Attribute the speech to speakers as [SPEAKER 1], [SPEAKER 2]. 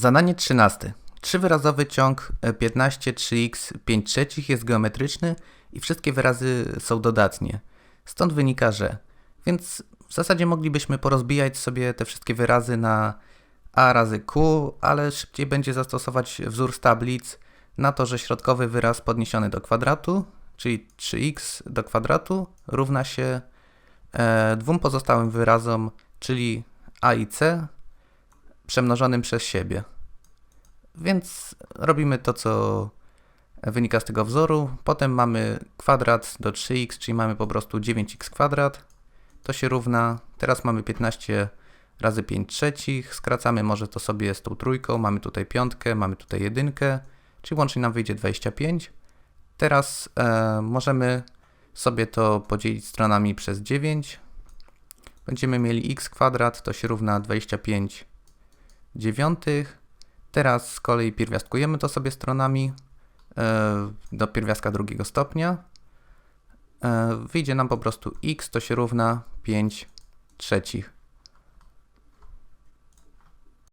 [SPEAKER 1] Zadanie 13. Trzywyrazowy ciąg e, 15 3x 5 trzecich jest geometryczny i wszystkie wyrazy są dodatnie. Stąd wynika, że. Więc w zasadzie moglibyśmy porozbijać sobie te wszystkie wyrazy na a razy q, ale szybciej będzie zastosować wzór z tablic na to, że środkowy wyraz podniesiony do kwadratu, czyli 3x do kwadratu równa się e, dwóm pozostałym wyrazom, czyli a i c przemnożonym przez siebie. Więc robimy to, co wynika z tego wzoru. Potem mamy kwadrat do 3x, czyli mamy po prostu 9x kwadrat. To się równa, teraz mamy 15 razy 5 trzecich, skracamy może to sobie z tą trójką, mamy tutaj piątkę, mamy tutaj jedynkę, czyli łącznie nam wyjdzie 25. Teraz e, możemy sobie to podzielić stronami przez 9. Będziemy mieli x kwadrat, to się równa 25 dziewiątych. Teraz z kolei pierwiastkujemy to sobie stronami e, do pierwiastka drugiego stopnia. E, wyjdzie nam po prostu x to się równa 5 trzecich.